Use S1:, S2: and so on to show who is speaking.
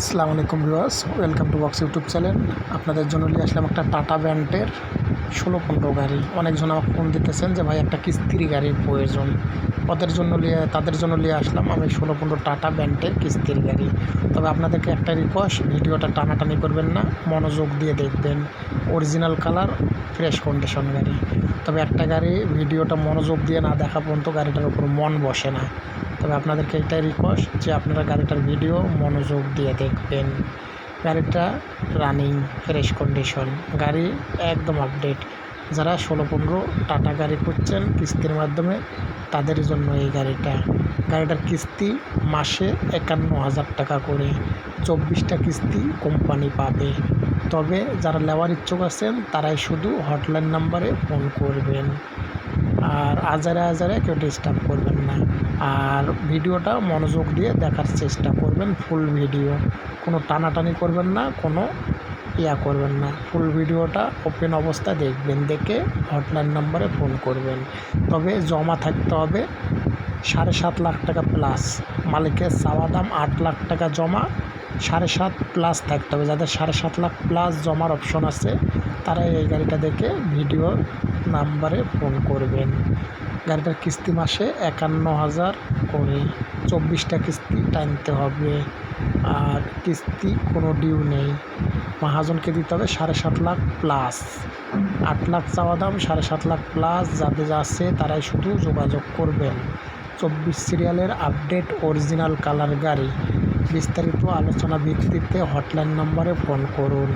S1: আসসালামু আলাইকুম viewers, welcome to box YouTube channel. আপনাদের জন্য নিয়ে আসলাম একটা টাটা ব্যান্ডের ষোলো পনেরো গাড়ি। অনেকজন আমাকে ফোন দিতেছেন যে, ভাই, একটা কিস্তির গাড়ির প্রয়োজন। ওদের জন্য নিয়ে, তাদের জন্য নিয়ে আসলাম আমি ষোলো পনেরো টাটা ব্যান্ডের কিস্তির গাড়ি। তবে আপনাদেরকে একটা রিকোয়েস্ট ভিডিওটা টানাটানি করবেন না, মনোযোগ দিয়ে দেখবেন। অরিজিনাল কালার ফ্রেশ কন্ডিশন গাড়ি। তবে একটা গাড়ি, ভিডিওটা মনোযোগ দিয়ে না দেখা পর্যন্ত গাড়িটার উপর মন বসে না। তবে আপনাদেরকে এটাই রিকোয়েস্ট যে, আপনারা গাড়িটার ভিডিও মনোযোগ দিয়ে দেখবেন গাড়িটা রানিং ফ্রেশ কন্ডিশন গাড়ি একদম আপডেট যারা ষোলো পনেরো টাটা গাড়ি করছেন কিস্তির মাধ্যমে, তাদের জন্য এই গাড়িটা। গাড়িটার কিস্তি মাসে একান্ন হাজার টাকা করে, চব্বিশটা কিস্তি কোম্পানি পাবে। তবে যারা নেওয়ার ইচ্ছুক আছেন, তারাই শুধু হটলাইন নাম্বারে ফোন করবেন। আর আজারে আজারে কেউ ডিস্টার্ব করবেন না। আর ভিডিওটা মনোযোগ দিয়ে দেখার চেষ্টা করবেন ফুল ভিডিও কোনো টানাটানি করবেন না, কোনো ইয়া করবেন না। ফুল ভিডিওটা ওপেন অবস্থায় দেখবেন, দেখে হটলাইন নাম্বারে ফোন করবেন। তবে জমা থাকতে হবে সাড়ে সাত লাখ টাকা প্লাস মালিকের চাওয়া দাম আট লাখ টাকা জমা, সাড়ে সাত প্লাস থাকতে হবে। যাদের সাড়ে সাত লাখ প্লাস জমার অপশন আছে, তারা এই গাড়িটা দেখে ভিডিও নাম্বারে ফোন করবেন। গাড়িটার কিস্তি মাসে একান্ন হাজার করে চব্বিশটা কিস্তি টানতে হবে, আর কিস্তি কোনো ডিউ নেই। মহাজনকে দিতে হবে সাড়ে সাত লাখ প্লাস। আট লাখ চাওয়া দাম সাড়ে সাত লাখ প্লাস। যাদের আছে তারাই শুধু যোগাযোগ করবেন। চব্বিশ সিরিয়ালের আপডেট অরিজিনাল কালার গাড়ি। বিস্তারিত আলোচনা ভিত্তিতে হটলাইন নম্বরে ফোন করুন।